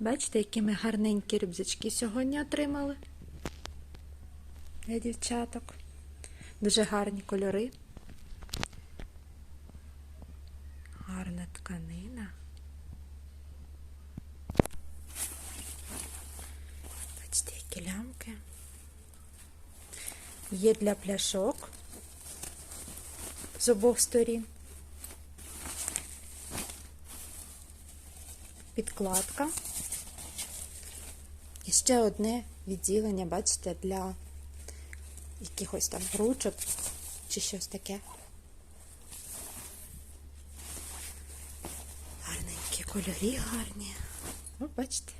Бачите, які ми гарненькі рюкзачки сьогодні отримали для дівчаток. Дуже гарні кольори. Гарна тканина. Бачите, які лямки. Є для пляшок з обох сторін. Підкладка. І ще одне відділення, бачите, для якихось там ручок чи щось таке. Гарненькі кольорі гарні. О, бачите.